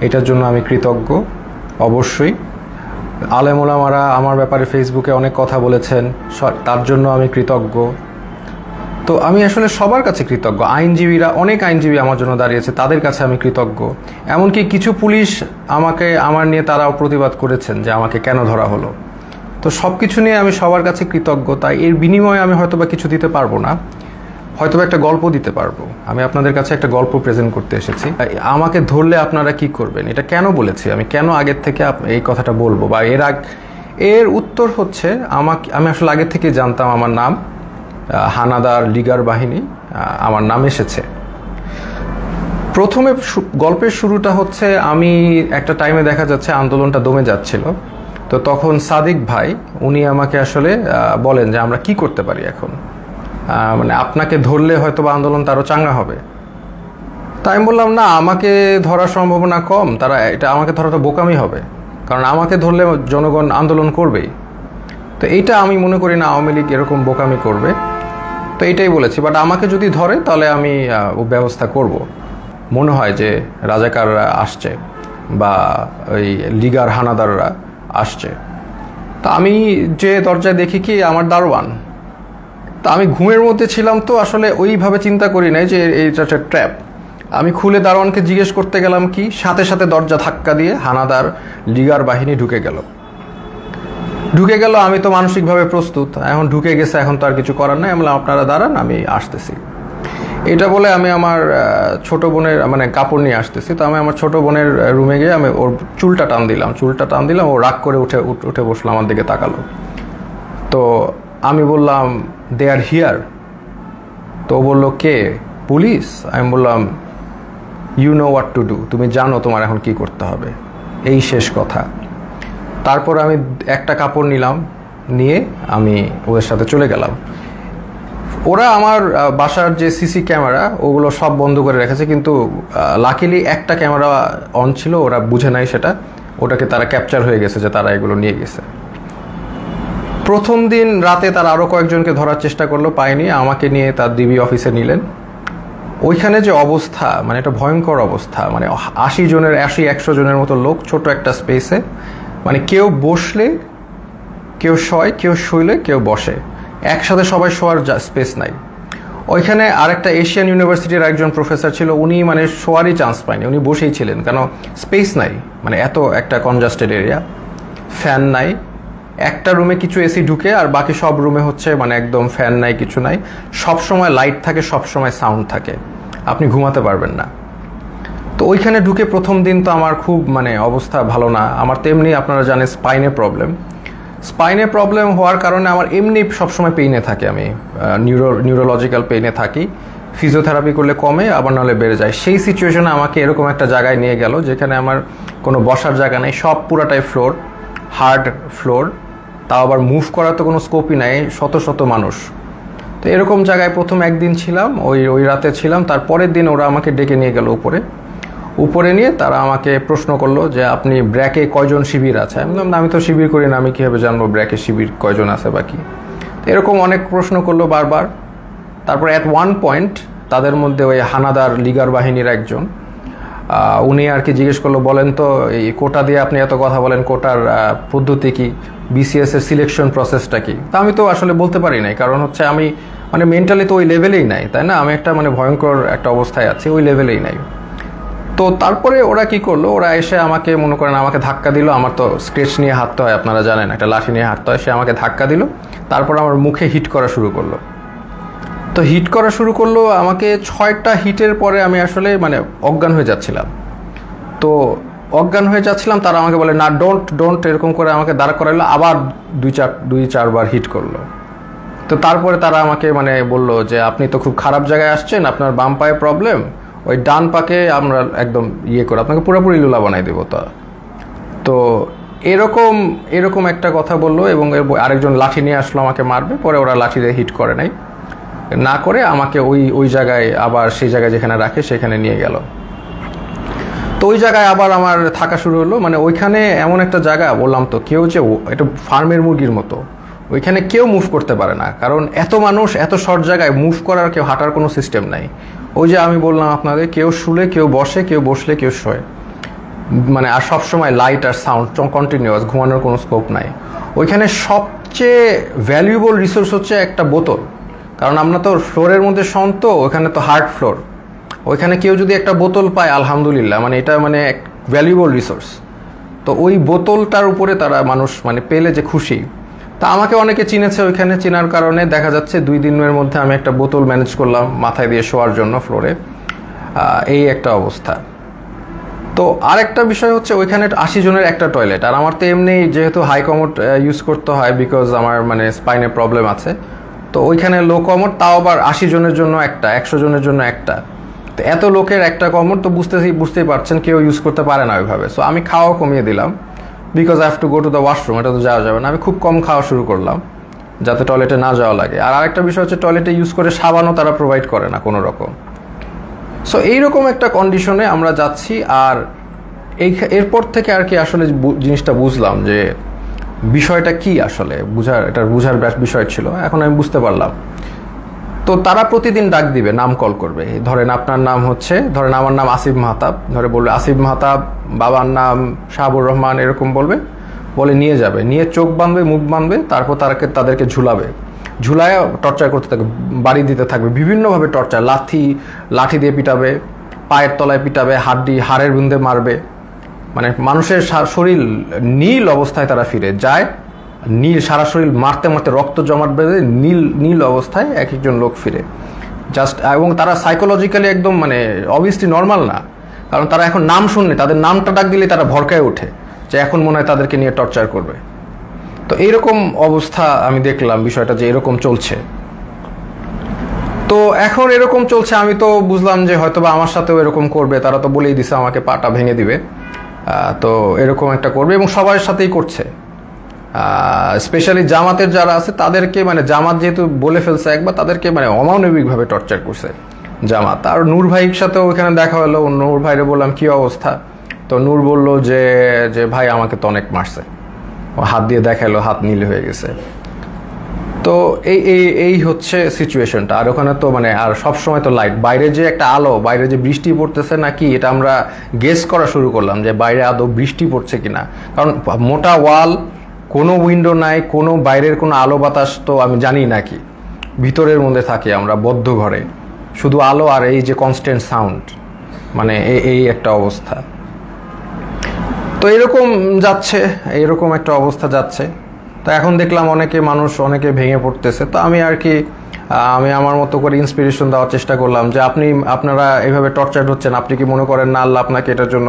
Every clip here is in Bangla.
এটার জন্য আমি কৃতজ্ঞ। অবশ্যই। আলেমোলামারা আমার ব্যাপারে ফেসবুকে অনেক কথা বলেছেন তার জন্য আমি কৃতজ্ঞ। তো আমি আসলে সবার কাছে কৃতজ্ঞ। আইনজীবীরা, অনেক আইনজীবী আমার জন্য দাঁড়িয়েছে, তাদের কাছে আমি কৃতজ্ঞ। এমনকি কিছু পুলিশ আমাকে, আমার নিয়ে তারাও প্রতিবাদ করেছেন যে আমাকে কেন ধরা হলো। তো সব কিছু নিয়ে আমি সবার কাছে কৃতজ্ঞ, তাই এর বিনিময়ে আমি হয়তো বা কিছু দিতে পারব না। হয়তোবা একটা গল্প দিতে পারব। আমি আপনাদের কাছে একটা গল্প প্রেজেন্ট করতে এসেছি। আমাকে ধরলে আপনারা কি করবেন? এটা কেন বলেছি আমি? কেন আগের থেকে এই কথাটা বলব? বা এর আগ এর উত্তর হচ্ছে আমাকে আমি আসলে আগের থেকে জানতাম আমার নাম হানাদার লিগার বাহিনী আমার নাম এসেছে। প্রথমে গল্পের শুরুটা হচ্ছে আমি একটা টাইমে দেখা যাচ্ছে আন্দোলনটা দমে যাচ্ছিল। তো তখন সাদিক ভাই, উনি আমাকে আসলে বলেন যে আমরা কি করতে পারি এখন? মানে আপনাকে ধরলে হয়তো বা আন্দোলন তারও চাঙ্গা হবে। তাই আমি বললাম, না, আমাকে ধরার সম্ভাবনা কম। তারা, এটা আমাকে ধরা তো বোকামি হবে। কারণ আমাকে ধরলে জনগণ আন্দোলন করবেই। তো এইটা আমি মনে করি না আওয়ামী লীগ এরকম বোকামি করবে। তো এইটাই বলেছি। বাট আমাকে যদি ধরে, তাহলে আমি ও ব্যবস্থা করব। মনে হয় যে রাজাকাররা আসছে বা ওই লিগার হানাদাররা আসছে। তা আমি যে দরজায় দেখি কি, আমার দারোয়ান। তা আমি ঘুমের মধ্যে ছিলাম তো আসলে ওইভাবে চিন্তা করি নাই যে এইটা একটা ট্র্যাপ আমি খুলে দারোয়ানকে জিজ্ঞেস করতে গেলাম কি, সাথে সাথে দরজা ধাক্কা দিয়ে হানাদার লিগার বাহিনী ঢুকে গেল। ঢুকে গেল, আমি তো মানসিকভাবে প্রস্তুত। এখন ঢুকে গেছে, এখন তো আর কিছু করার নাই। আমি আপনারা দাঁড়ান, আমি আসতেছি। এটা বলে আমি আমার ছোট বোনের মানে কাপড় নিয়ে আসতেছি। তো আমি আমার ছোট বোনের রুমে গিয়ে আমি ওর চুলটা টান দিলাম। চুলটা টান দিলাম, ও রাগ করে উঠ- উঠে বসল, আমার দিকে তাকালো। তো আমি বললাম দে আর হিয়ার তো বলল, কে? পুলিশ আমি বললাম you know what to do তুমি জানো তোমার এখন কি করতে হবে। এই শেষ কথা। তারপর আমি একটা কাপড় নিলাম, নিয়ে আমি ওদের সাথে চলে গেলাম। ওরা আমার বাসার যে সিসি ক্যামেরা, ওগুলো সব বন্ধ করে রেখেছে, কিন্তু লাকিলি একটা ক্যামেরা অন ছিল, ওরা বুঝে নাই সেটা। ওটাকে তারা ক্যাপচার হয়ে গেছে যে তারা এগুলো নিয়ে গেছে। প্রথম দিন রাতে তারা আরও কয়েকজনকে ধরার চেষ্টা করল, পায়নি, আমাকে নিয়ে তার ডিবি অফিসে নিলেন। ওইখানে যে অবস্থা মানে একটা ভয়ঙ্কর অবস্থা মানে আশি জনের, আশি, একশো জনের মতো লোক ছোট একটা স্পেসে মানে কেউ বসলে, কেউ শয়, কেউ শুইলে, কেউ বসে। একসাথে সবাই শোয়ার স্পেস নাই। ওইখানে আরেকটা এশিয়ান ইউনিভার্সিটির একজন প্রফেসর ছিল, উনি মানে শোয়ারই চান্স পায়নি, উনি বসেই ছিলেন, কেন স্পেস নাই মানে এত একটা কনজাস্টেড এরিয়া ফ্যান নাই। একটা রুমে কিছু এসি ঢুকে আর বাকি সব রুমে হচ্ছে মানে একদম ফ্যান নাই, কিছু নাই। সব সময় লাইট থাকে, সব সময় সাউন্ড থাকে। আপনি ঘুমাতে পারবেন না। তো ওইখানে ঢুকে প্রথম দিন তো আমার খুব মানে অবস্থা ভালো না। আমার তেমনি আপনারা জানেন স্পাইনে প্রবলেম স্পাইনে প্রবলেম হওয়ার কারণে আমার এমনি সবসময় পেইনে থাকে আমি। নিউরো নিউরোলজিক্যাল পেইনে থাকি। ফিজিওথেরাপি করলে কমে, আবার নাহলে বেড়ে যায়। সেই সিচুয়েশনে আমাকে এরকম একটা জায়গায় নিয়ে গেল, যেখানে আমার কোনো বসার জায়গা নেই, সব পুরাটাই ফ্লোর হার্ড ফ্লোর তাও আবার মুভ করার তো কোনো স্কোপই নাই শত শত মানুষ। তো এরকম জায়গায় প্রথম একদিন ছিলাম ওই ওই রাতে ছিলাম তারপরের দিন ওরা আমাকে ডেকে নিয়ে গেল উপরে। উপরে নিয়ে তারা আমাকে প্রশ্ন করল যে আপনি ব্র্যাকে কয়জন শিবির আছে? আমি বললাম, আমি তো শিবির করি না আমি কীভাবে জানব ব্র্যাকে শিবির কয়জন আছে বাকি তো এরকম অনেক প্রশ্ন করল বারবার। তারপর অ্যাট ওয়ান পয়েন্ট তাদের মধ্যে ওই হানাদার লিগার বাহিনীর একজন উনি আর কি জিজ্ঞেস করল, বলেন তো, এই কোটা দিয়ে আপনি এত কথা বলেন, কোটার পদ্ধতি কি? বিসিএস এর সিলেকশন প্রসেসটা কি? তা আমি তো আসলে বলতে পারি নাই, কারণ হচ্ছে আমি মানে মেন্টালি তো ওই লেভেলেই নাই, তাই না? আমি একটা মানে ভয়ঙ্কর একটা অবস্থায় আছি, ওই লেভেলেই নাই। তো তারপরে ওরা কি করল? ওরা এসে আমাকে, মনে করেন, আমাকে ধাক্কা দিল। আমার তো স্কেচ নিয়ে হাঁটতে হয়, আপনারা জানেন, একটা লাঠি নিয়ে হাঁটতে হয়, সে আমাকে ধাক্কা দিল। তারপর আমার মুখে হিট করা শুরু করল। তো হিট করা শুরু করল, আমাকে ছয়টা হিটের পরে আমি আসলে মানে অজ্ঞান হয়ে যাচ্ছিলাম। তো অজ্ঞান হয়ে যাচ্ছিলাম, তারা আমাকে বলে, না ডোন্ট ডোন্ট এরকম করে আমাকে দাঁড় করাইলো, আবার দুই চার, দুই চারবার হিট করল। তো তারপরে তারা আমাকে মানে বলল যে, আপনি তো খুব খারাপ জায়গায় আসছেন, আপনার বাম পায়ে প্রবলেম ওই ডান পাকে আমরা একদম ইয়ে করে, আপনাকে পুরোপুরি লুলা বানাই দেবো তা। তো এরকম এরকম একটা কথা বলল এবং আরেকজন লাঠি নিয়ে আসলো আমাকে মারবে, পরে ওরা লাঠি দিয়ে হিট করে নাই। না করে আমাকে ওই ওই জায়গায় আবার সেই জায়গায় যেখানে রাখে সেখানে নিয়ে গেল। তো ওই জায়গায় আবার আমার থাকা শুরু হলো। মানে ওইখানে এমন একটা জায়গা, বললাম তো কেউ যে এটা ফার্মের মুরগির মতো। ওইখানে কেউ মুভ করতে পারে না। কারণ এত মানুষ, এত শর্ট জায়গায় মুভ করার কেউ হাঁটার কোনো সিস্টেম নাই। ওই যে আমি বললাম আপনাদের কেউ শুলে, কেউ বসে, কেউ বসলে কেউ শোয়। মানে আর সবসময় লাইট আর সাউন্ড কন্টিনিউয়াস ঘুমানোর কোনো স্কোপ নাই। ওইখানে সবচেয়ে ভ্যালুয়েবল রিসোর্স হচ্ছে একটা বোতল। কারণ আমরা তো ফ্লোরের মধ্যে শন তো ওখানে তো হার্ড ফ্লোর ওইখানে কেউ যদি একটা বোতল পায়, আলহামদুলিল্লাহ মানে এটা মানে এক ভ্যালুয়েবল রিসোর্স তো ওই বোতলটার উপরে তারা মানুষ মানে পেলে যে খুশি। তা আমাকে অনেকে চিনেছে ওইখানে, চেনার কারণে দেখা যাচ্ছে দুই দিনের মধ্যে আমি একটা বোতল ম্যানেজ করলাম মাথায় দিয়ে শোয়ার জন্য ফ্লোরে এই একটা অবস্থা। তো আরেকটা বিষয় হচ্ছে ওইখানে আশি জনের একটা টয়লেট আর আমার তো এমনি যেহেতু হাই কমোড ইউজ করতে হয় বিকজ আমার মানে স্পাইনে প্রবলেম আছে। তো ওইখানে লো কমর তাও আবার আশি জনের জন্য একটা, একশো জনের জন্য একটা। তো এত লোকের একটা কমর তো বুঝতেই বুঝতেই পারছেন, কেউ ইউজ করতে পারে না ওইভাবে। সো আমি খাওয়াও কমিয়ে দিলাম because I have to go to the washroom এটা তো যাওয়া যাবে না। আমি খুব কম খাওয়া শুরু করলাম, যাতে টয়লেটে না যাওয়া লাগে। আর আরেকটা বিষয় হচ্ছে টয়লেটে ইউজ করে সাবানও তারা প্রোভাইড করে না কোনো রকম। সো এইরকম একটা কন্ডিশনে আমরা যাচ্ছি, আর এই এরপর থেকে আর কি আসলে জিনিসটা বুঝলাম যে বিষয়টা কি আসলে? বুঝার, এটা বুঝার বিষয় ছিল। এখন আমি বুঝতে পারলাম। তো তারা প্রতিদিন ডাক দিবে, নাম কল করবে। ধরেন আপনার নাম হচ্ছে, ধরেন আমার নাম আসিফ মাহতাব। ধরে বলবে, আসিফ মাহতাব, বাবার নাম শাহাবুর রহমান, এরকম বলবে। বলে নিয়ে যাবে। নিয়ে চোখ বাঁধবে, মুখ বাঁধবে, তারপর তারাকে, তাদেরকে ঝুলাবে। ঝুলায় টর্চার করতে থাকবে, বাড়ি দিতে থাকবে। বিভিন্নভাবে টর্চার। লাথি, লাঠি দিয়ে পিটাবে, পায়ের তলায় পিটাবে, হাড্ডি, হাড়ের বিন্দে মারবে। মানে মানুষের শরীর নীল অবস্থায় তারা ফিরে যায়। নীল, সারা শরীর মারতে মারতে রক্ত জমাট বেঁধে নীল নীল অবস্থায় এক একজন লোক ফিরে। জাস্ট এবং তারা সাইকোলজিক্যালি একদম মানে অবভিয়াসলি নর্মাল না। কারণ তারা এখন নাম শুনলে, তাদের নামটা ডাক দিলে তারা ভরকায় ওঠে যে এখন মনে হয় তাদেরকে নিয়ে টর্চার করবে। তো এইরকম অবস্থা আমি দেখলাম বিষয়টা যে এরকম চলছে। তো এখন এরকম চলছে, আমি তো বুঝলাম যে হয়তোবা আমার সাথেও এরকম করবে, তারা তো বলেই দিছে আমাকে পাটা ভেঙে দিবে। তো এরকম একটা করবে এবং সবার সাথেই করছে। স্পেশালি জামাতের যারা আছে, তাদেরকে মানে জামাত যেহেতু বলে ফেলছে একবার, তাদেরকে মানে অমানবিকভাবে টর্চার করছে জামাত। আর নূর ভাইয়ের সাথেও ওখানে দেখা হলো নূর ভাইরে বললাম, কি অবস্থা? তো নূর বলল যে যে ভাই আমাকে তো অনেক মারছে। হাত দিয়ে দেখাল, হাত নীল হয়ে গেছে। তো এই এই এই হচ্ছে সিচুয়েশনটা আর ওখানে তো মানে আর সব সময় তো লাইট বাইরে যে একটা আলো, বাইরে যে বৃষ্টি পড়তেছে নাকি, এটা আমরা গেস করা শুরু করলাম যে বাইরে আদৌ বৃষ্টি পড়ছে কিনা। কারণ মোটা ওয়াল কোনো উইন্ডো নাই, কোনো বাইরের কোনো আলো বাতাস তো আমি জানি নাকি ভিতরের মধ্যে থাকি আমরা, বদ্ধ ঘরে। শুধু আলো আর এই যে কনস্ট্যান্ট সাউন্ড মানে এই এই একটা অবস্থা। তো এরকম যাচ্ছে, এরকম একটা অবস্থা যাচ্ছে। তো এখন দেখলাম অনেকে মানুষ অনেকে ভেঙে পড়তেছে। তো আমি আর কি আমি আমার মতো করে ইন্সপিরেশন দেওয়ার চেষ্টা করলাম যে আপনি, আপনারা এইভাবে টর্চার হচ্ছেন, আপনি কি মনে করেন না আল্লাহ আপনাকে এটার জন্য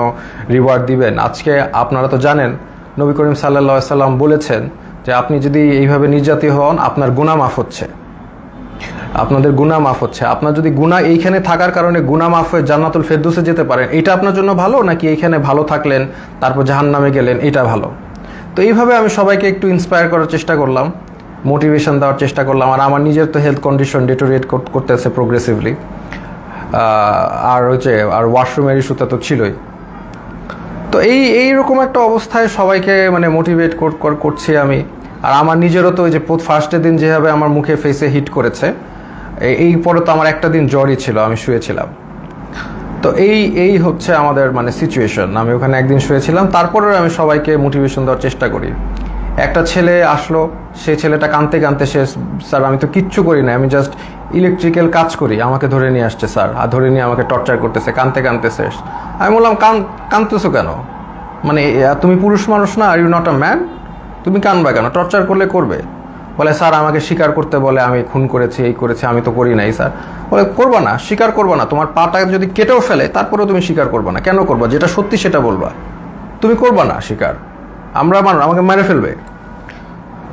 রিওয়ার্ড দিবেন? আজকে আপনারা তো জানেন, নবী করিম সাল্লা সাল্লাম বলেছেন যে আপনি যদি এইভাবে নির্যাতিত হন, আপনার গুণা মাফ হচ্ছে। আপনাদের গুণা মাফ হচ্ছে। আপনার যদি গুণা এইখানে থাকার কারণে গুণা মাফ হয়ে জান্নাতুল ফেরদুসে যেতে পারেন, এটা আপনার জন্য ভালো? নাকি এইখানে ভালো থাকলেন, তারপর জাহান নামে গেলেন, এটা ভালো? তো এইভাবে আমি সবাইকে একটু ইন্সপায়ার করার চেষ্টা করলাম মোটিভেশন দেওয়ার চেষ্টা করলাম, আর আমার নিজের তো হেলথ কন্ডিশন ডেটোরিয়েট করতেছে প্রোগ্রেসিভলি আর হচ্ছে আর ওয়াশরুমের ইস্যুটা তো ছিলই। তো এই, এইরকম একটা অবস্থায় সবাইকে মানে মোটিভেট করছি আমি। আর আমার নিজেরও তো ওই যে ফার্স্টের দিন যেভাবে আমার মুখে ফেসে হিট করেছে এই- এই পরে তো আমার একটা দিন জ্বরই ছিল, আমি শুয়েছিলাম। তো এই এই হচ্ছে আমাদের মানে সিচুয়েশন আমি ওখানে একদিন শুয়েছিলাম, তারপরেও আমি সবাইকে মোটিভেশন দেওয়ার চেষ্টা করি। একটা ছেলে আসলো সেই ছেলেটা কানতে কানতে সে, স্যার, আমি তো কিচ্ছু করি না, আমি জাস্ট ইলেকট্রিক্যাল কাজ করি, আমাকে ধরে নিয়ে আসছে, স্যার, আর ধরে নিয়ে আমাকে টর্চার করতেছে, কানতে কানতে শেষ আমি বললাম, কান কানতেছো কেন? মানে তুমি পুরুষ মানুষ না, are you not a man তুমি কানবা কেন? টর্চার করলে করবে। বলে, স্যার, আমাকে স্বীকার করতে বলে আমি খুন করেছি, এই করেছি, আমি তো করি নাই, স্যার। বলে, করবা না, স্বীকার করবা না। তোমার পাটা যদি কেটেও ফেলে, তারপরেও তুমি স্বীকার করবা না। কেন করবা? যেটা সত্যি সেটা বলবা। তুমি করবা না স্বীকার। আমরা মানুষ, আমাকে মেরে ফেলবে।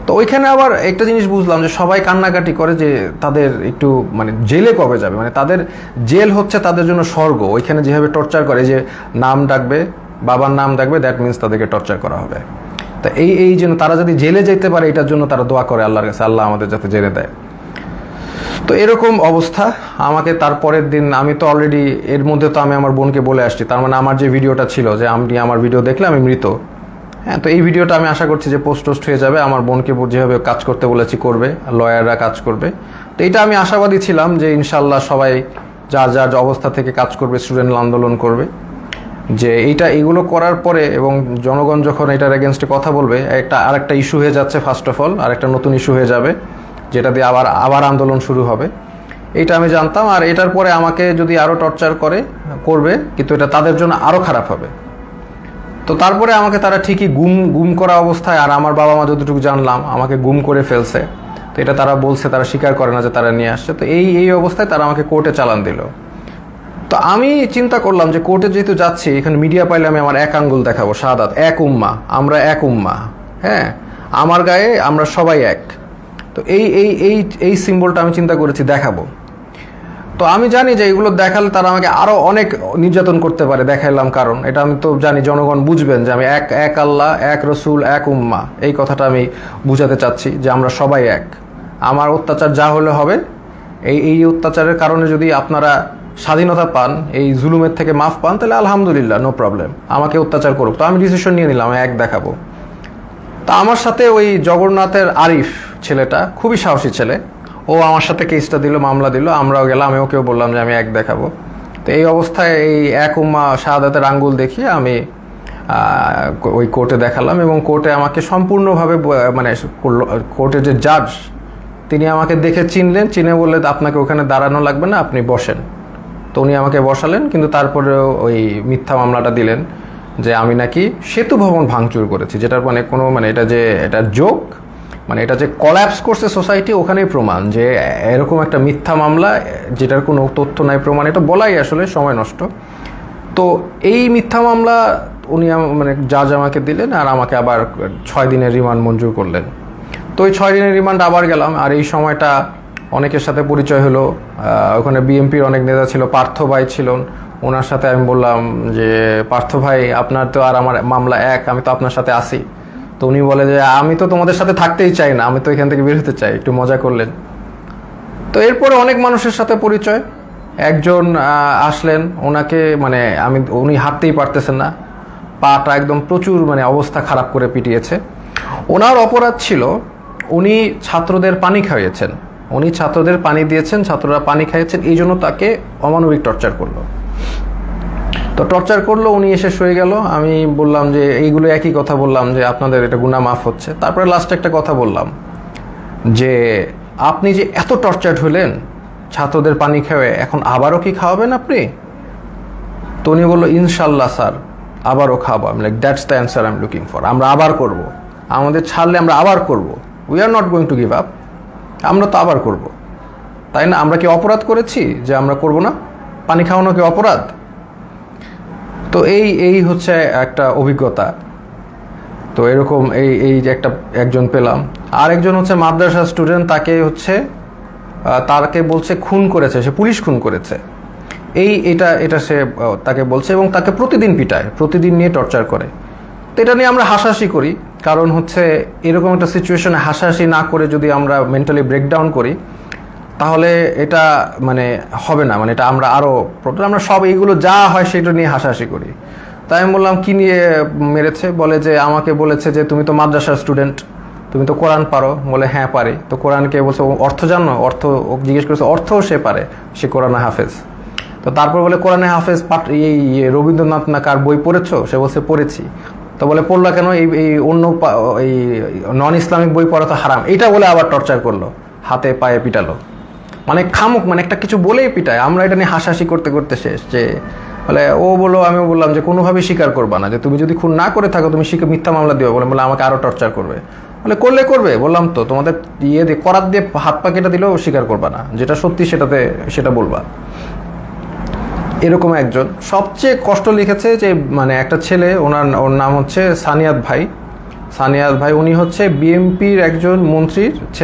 তো ওইখানে আবার একটা জিনিস বুঝলাম যে, সবাই কান্নাকাটি করে যে, তাদের একটু মানে জেলে কবে যাবে? মানে তাদের জেল হচ্ছে তাদের জন্য স্বর্গ। ওইখানে যেভাবে টর্চার করে যে, নাম ডাকবে, বাবার নাম ডাকবে দ্যাট মিন্স তাদেরকে টর্চার করা হবে। তা এই এই জন্য তারা যদি জেলে যেতে পারে, এটার জন্য তারা দোয়া করে আল্লাহর কাছে, আল্লাহ আমাদের যাতে জেলে দেয়। তো এরকম অবস্থা। আমাকে তারপরের দিন, আমি তো অলরেডি এর মধ্যে তো আমি আমার বোনকে বলে আসছি। তার মানে আমার যে ভিডিওটা ছিল, যে আমি আমার ভিডিও দেখলে আমি মৃত। হ্যাঁ তো এই ভিডিওটা আমি আশা করছি যে পোস্ট টোস্ট হয়ে যাবে। আমার বোনকে যেভাবে কাজ করতে বলেছি, করবে। লয়াররা কাজ করবে। তো এটা আমি আশাবাদী ছিলাম যে ইনশাল্লাহ সবাই যার যার অবস্থা থেকে কাজ করবে স্টুডেন্ট আন্দোলন করবে। যে এইটা এগুলো করার পরে এবং জনগণ যখন এটার এগেনস্টে কথা বলবে, একটা আরেকটা ইস্যু হয়ে যাচ্ছে ফার্স্ট অফ অল আরেকটা নতুন ইস্যু হয়ে যাবে, যেটা দিয়ে আবার আবার আন্দোলন শুরু হবে। এইটা আমি জানতাম আর এটার পরে আমাকে যদি আরও টর্চার করে, করবে, কিন্তু এটা তাদের জন্য আরও খারাপ হবে। তো তারপরে আমাকে তারা ঠিকই গুম গুম করা অবস্থায়, আর আমার বাবা মা যতটুকু জানলাম, আমাকে গুম করে ফেলছে। তো এটা তারা বলছে, তারা স্বীকার করে না যে তারা নিয়ে আসছে। তো এই এই অবস্থায় তারা আমাকে কোর্টে চালান দিল। তো আমি চিন্তা করলাম যে কোর্টে যেহেতু যাচ্ছি, এখানে মিডিয়া পাইলে আমি আমার এক আঙ্গুল দেখাবো, সাদাত, এক উম্মা, আমরা এক উম্মা হ্যাঁ? আমার গায়ে আমরা সবাই এক। তো এই এই এই এই সিম্বলটা আমি চিন্তা করেছি দেখাবো। তো আমি জানি যে এগুলো দেখালে তারা আমাকে আরও অনেক নির্যাতন করতে পারে, দেখাইলাম কারণ। এটা আমি তো জানি, জনগণ বুঝবেন যে আমি এক এক আল্লাহ, এক রসুল, এক উম্মা। এই কথাটা আমি বুঝাতে চাচ্ছি যে আমরা সবাই এক। আমার অত্যাচার যা হলে হবে, এই এই অত্যাচারের কারণে যদি আপনারা স্বাধীনতা পান, এই জুলুমের থেকে মাফ পান, তাহলে আলহামদুলিল্লাহ নো প্রবলেম আমাকে অত্যাচার করুক। তো আমি ডিসিশন নিয়ে নিলাম এক দেখাবো। তা আমার সাথে ওই জগন্নাথের আরিফ ছেলেটা, খুবই সাহসী ছেলে। ও আমার সাথে কেসটা দিল, মামলা দিল, আমরাও গেলাম, আমি ওকেও বললাম যে আমি এক দেখাবো। তো এই অবস্থায় এই এক উম্মা শাহাদাতের আঙ্গুল দেখিয়ে আমি ওই কোর্টে দেখালাম এবং কোর্টে আমাকে সম্পূর্ণভাবে মানে কোর্টের যে জাজ তিনি আমাকে দেখে চিনলেন। চিনে বললেন, আপনাকে ওখানে দাঁড়ানো লাগবে না, আপনি বসেন। তো উনি আমাকে বসালেন, কিন্তু তারপরেও ওই মিথ্যা মামলাটা দিলেন যে আমি নাকি সেতু ভবন ভাঙচুর করেছি, যেটার মানে কোনো মানে এটা যে এটা যোগ মানে এটা যে কলাপস করছে সোসাইটি ওখানেই প্রমাণ যে এরকম একটা মিথ্যা মামলা, যেটার কোনো তথ্য নাই, প্রমাণ এটা বলাই আসলে সময় নষ্ট। তো এই মিথ্যা মামলা উনি মানে জাজ আমাকে দিলেন আর আমাকে আবার ছয় দিনের রিমান্ড মঞ্জুর করলেন। তো ওই ছয় দিনের রিমান্ড আবার গেলাম, আর এই সময়টা অনেকের সাথে পরিচয় হলো। ওখানে বিএনপির অনেক নেতা ছিল, পার্থ ভাই ছিলেন। ওনার সাথে আমি বললাম যে, পার্থ ভাই, আপনার তো আর আমার মামলা এক, আমি তো আপনার সাথে আসি তো উনি বলে যে, আমি তো তোমাদের সাথে থাকতেই চাই না, আমি তো এখান থেকে বের হতে চাই, একটু মজা করলেন। তো এরপরে অনেক মানুষের সাথে পরিচয়। একজন আসলেন, ওনাকে মানে আমি, উনি হাঁটতেই পারতেছেন না। পাটা একদম প্রচুর মানে অবস্থা খারাপ করে পিটিয়েছে। ওনার অপরাধ ছিল, উনি ছাত্রদের পানি খাইয়েছেন। উনি ছাত্রদের পানি দিয়েছেন, ছাত্ররা পানি খাইয়েছেন, এই জন্য তাকে অমানবিক টর্চার করল। তো টর্চার করল, উনি এসে শুয়ে গেল। আমি বললাম যে, এইগুলো একই কথা বললাম যে, আপনাদের এটা গুণা মাফ হচ্ছে। তারপরে লাস্টে একটা কথা বললাম যে, আপনি যে এত টর্চার্ড হলেন, ছাত্রদের পানি খেয়ে এখন আবারও কি খাওয়াবেন আপনি? তো উনি বলল ইনশাল্লাহ স্যার, আবারও খাব আমি like that's the answer I am looking for আমরা আবার করব। আমাদের ছাড়লে আমরা আবার করব। We are not going to give up আমরা তো আবার করব। তাই না? আমরা কি অপরাধ করেছি যে আমরা করব না? পানি খাওয়ানো কি অপরাধ? তো এই এই হচ্ছে একটা অভিজ্ঞতা। তো এরকম এই এই যে একটা, একজন পেলাম। আর একজন হচ্ছে মাদ্রাসা স্টুডেন্ট, তাকে হচ্ছে তাকে বলছে, খুন করেছে। সে পুলিশ খুন করেছে। এই, এটা এটা সে তাকে বলছে এবং তাকে প্রতিদিন পিটায়, প্রতিদিন নিয়ে টর্চার করে। তো এটা নিয়ে আমরা হাসাহাসি করি। কারণ হচ্ছে এরকম একটা সিচুয়েশনে হাসাহাসি না করে যদি আমরা মেন্টালি ব্রেকডাউন করি, তাহলে এটা মানে হবে না মানে এটা আমরা আরও আমরা সব এইগুলো যা হয় সেটা নিয়ে হাসাহাসি করি। তাই আমি বললাম, কী নিয়ে মেরেছে? বলে যে, আমাকে বলেছে যে, তুমি তো মাদ্রাসার স্টুডেন্ট তুমি তো কোরআন পারো। বলে হ্যাঁ পারি। তো কোরআনকে বলছে অর্থ জানো? অর্থ জিজ্ঞেস করেছে, অর্থও সে পারে, সে কোরআনে হাফেজ। তো তারপর বলে, কোরআনে হাফেজ পাঠ, এই রবীন্দ্রনাথ না কার বই পড়েছো? সে বলছে, পড়েছি। তো বলে পড়লা কেন? এই এই অন্য এই নন ইসলামিক বই পড়া তো হারাম। এটা বলে আবার টর্চার করল, হাতে পায়ে পিটালো। মানে খামুক মানে একটা কিছু বলেই পিটায়। আমরা এটা নিয়ে হাসাহাসি করতে করতে শেষ যে, বলে ও বলল আমি বললাম যে কোনোভাবেই স্বীকার করবা না। যে তুমি যদি খুন না করে থাকো, তুমি শিখে মিথ্যা মামলা দিও বলে বলে আমাকে আরও টর্চার করবে। বলে করলে করবে, বললাম তো, তোমাদের ইয়ে দিয়ে, করাত দিয়ে হাত পা কেটে দিলেও স্বীকার করবা না। যেটা সত্যি সেটাতে, সেটা বলবা। এরকম একজন। সবচেয়ে কষ্ট লিখেছে যে মানে একটা ছেলে, ওনার, ওর নাম হচ্ছে সানিয়াত ভাই। সানিয়াত ভাই, উনি হচ্ছে বিএমপির একজন মন্ত্রীর ছেলে।